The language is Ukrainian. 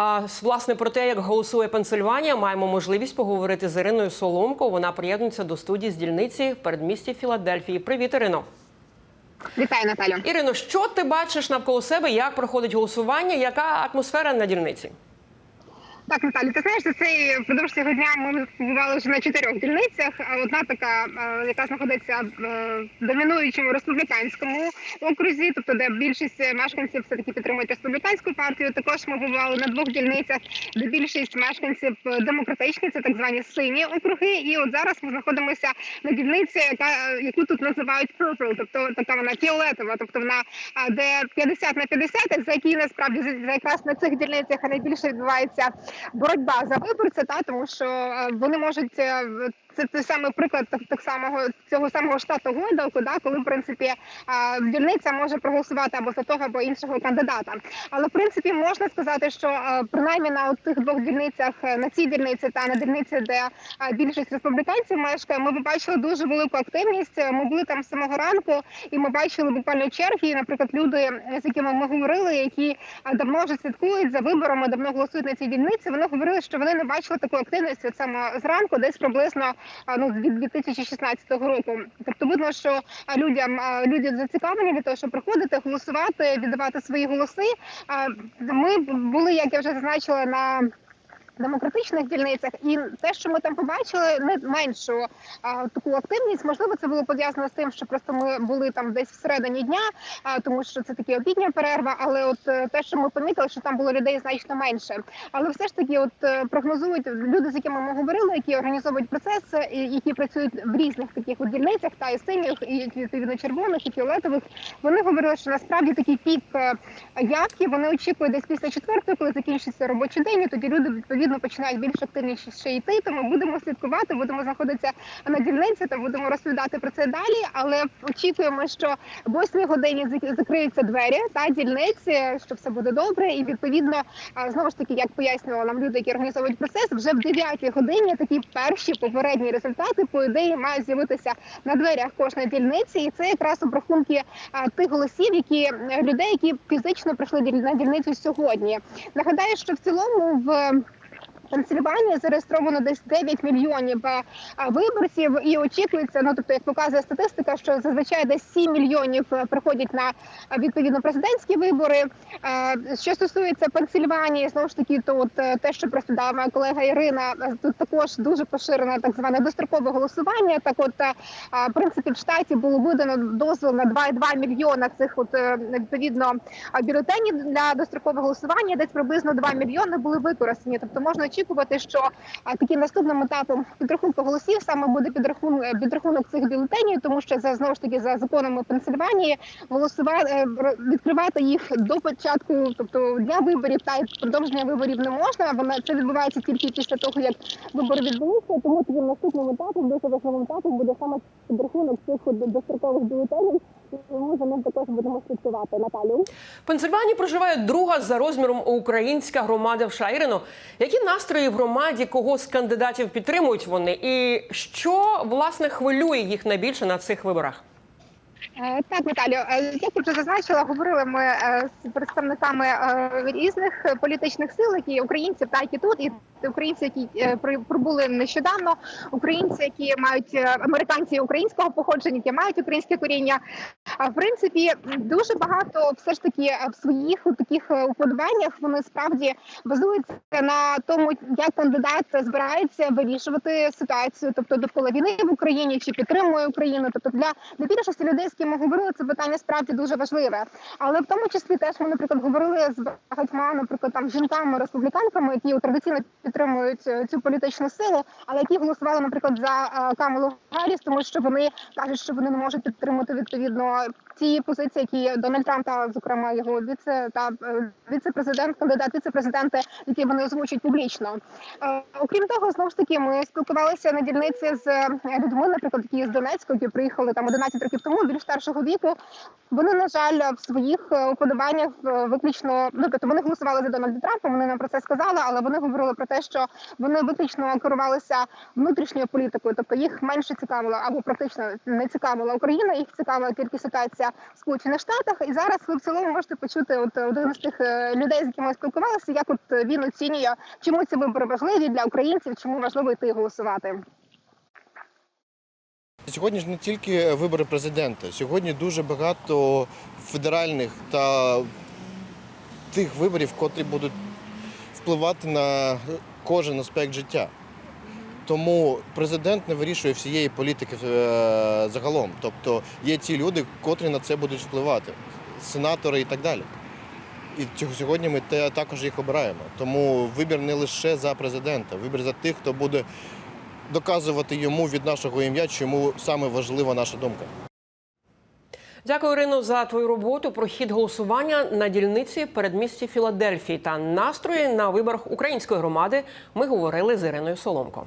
А власне про те, як голосує Пенсильванія, маємо можливість поговорити з Іриною Соломко. Вона приєднується до студії з дільниці в передмісті Філадельфії. Привіт, Ірино. Вітаю, Наталю. Ірино, що ти бачиш навколо себе? Як проходить голосування? Яка атмосфера на дільниці? Так, Наталю, ти знаєш, за цей впродовж цього дня ми побували вже на чотирьох дільницях. Одна така, е, яка знаходиться в е, домінуючому республіканському окрузі, тобто де більшість мешканців все таки підтримують республіканську партію. Також ми побували на двох дільницях, де більшість мешканців демократичні, це так звані сині округи. І от зараз ми знаходимося на дільниці, яка яку тут називають purple, тобто така вона фіолетова, тобто вона де 50 на 50, за які насправді за якраз на цих дільницях найбільше відбувається боротьба за виборця, та тому що е, вони можуть е, це той самий приклад так, так самого цього самого штату Гойдалку, да, коли в принципі е, дільниця може проголосувати або за того, або іншого кандидата. Але в принципі можна сказати, що е, принаймні на тих двох дільницях, е, на цій дільниці та на дільниці, де е, більшість республіканців мешкає, ми побачили дуже велику активність. Ми були там з самого ранку, і ми бачили буквально черги. Наприклад, люди, з якими ми говорили, які давно вже слідкують за виборами, давно голосують на цій дільниці. Вони говорили, що вони не бачили такої активності от саме зранку, десь приблизно а, ну від 2016 року. Тобто видно, що людям люди зацікавлені для того, щоб приходити, голосувати, віддавати свої голоси. Ми були, як я вже зазначила, на демократичних дільницях, і те, що ми там побачили, не меншу а, таку активність. Можливо, це було пов'язано з тим, що просто ми були там десь всередині дня, а, тому що це таки обідня перерва. Але от е, те, що ми помітили, що там було людей значно менше. Але все ж таки, от е, прогнозують люди, з якими ми говорили, які організовують процес, і які працюють в різних таких от дільницях, та і синіх, і відповідно червоних, і фіолетових. Вони говорили, що насправді такий пік е, явки вони очікують десь після четвертої, коли закінчиться робочий день. і Тоді люди відповідно починають більш активніше ще йти. Тому будемо слідкувати, будемо знаходитися на дільниці та будемо розповідати про це далі. Але очікуємо, що в 8 годині зак- закриються двері та дільниці, що все буде добре. І відповідно знову ж таки, як пояснювали нам люди, які організовують процес, вже в 9 годині такі перші попередні результати по ідеї мають з'явитися на дверях кожної дільниці, і це якраз обрахунки тих голосів, які е, людей, які фізично прийшли на дільницю сьогодні. Нагадаю, що в цілому в Пенсильванії зареєстровано десь 9 мільйонів е, виборців, і очікується, ну тобто, як показує статистика, що зазвичай десь 7 мільйонів е, приходять на е, відповідно президентські вибори. Е, Що стосується Пенсильванії, знову ж таки, то от е, те, що просидала моя колега Ірина, е, тут також дуже поширене так зване дострокове голосування. Так, от е, в принципі, в штаті було видано дозвіл на 2,2 мільйона цих от е, відповідно бюлетенів для дострокового голосування. Десь приблизно 2 мільйони були використані. Тобто можна очікувати, що таким наступним етапом підрахунку голосів саме буде підрахунок підрахунок цих бюлетенів, тому що за знову ж таки за законами Пенсильванії голосувати е, відкривати їх до початку, тобто дня виборів та продовження виборів не можна. Вона це відбувається тільки після того, як вибори відбулися. Тому таким наступним етапом, важливим етапом буде саме підрахунок цих дострокових бюлетенів. Ми за ним також будемо слідкувати. Наталю. В Пенсильванії проживає друга за розміром українська громада в США. Ірино, які настрої в громаді, кого з кандидатів підтримують вони, і що власне хвилює їх найбільше на цих виборах? Е, Так, Наталю, е, як я вже зазначила, говорили ми е, з представниками різних політичних сил, які українців, так і тут, і українці, які прибули нещодавно, українці, які мають американці українського походження, які мають українське коріння. А в принципі, дуже багато все ж таки е, в своїх таких е, уподобаннях вони справді базуються на тому, як кандидат збирається вирішувати ситуацію, тобто довкола війни в Україні чи підтримує Україну. Тобто для, для більшості людей, з ким ми говорили, це питання справді дуже важливе. Але в тому числі теж ми, наприклад, говорили з багатьма, наприклад, там жінками, республіканками, які традиційно підтримують е, цю політичну силу, але які голосували, наприклад, за Камалу Гарріс, тому що вони кажуть, що вони не можуть підтримати відповідно ті позиції, які Дональд Трамп та зокрема його віце та е, віце-президент, кандидат віце-президенти, які вони озвучують публічно. Е, Окрім того, знову ж таки, ми спілкувалися на дільниці з е, людьми, наприклад, які з Донецька, які приїхали там 11 років тому, більш старшого віку. Вони, на жаль, в своїх уподобаннях виключно ну, тобто вони голосували за Дональда Трампа. Вони нам про це сказали, але вони говорили про те, що вони виключно керувалися внутрішньою політикою, тобто їх менше цікавила або практично не цікавила Україна, їх цікавила тільки ситуація в Сполучених Штатах. І зараз ви в цілому можете почути от один з тих е, людей, з якими ми спілкувалися, як от він оцінює, чому ці вибори важливі для українців, чому важливо йти голосувати. Сьогодні ж не тільки вибори президента, сьогодні дуже багато федеральних та тих виборів, котрі будуть впливати на кожен аспект життя. Тому президент не вирішує всієї політики е, загалом. Тобто є ті люди, котрі на це будуть впливати, сенатори і так далі. І цього- сьогодні ми те- також їх обираємо. Тому вибір не лише за президента, вибір за тих, хто буде доказувати йому від нашого ім'я, чому саме важлива наша думка. Дякую, Ірино, за твою роботу про хід голосування на дільниці передмісті Філадельфії та настрої на виборах української громади. Ми говорили з Іриною Соломко.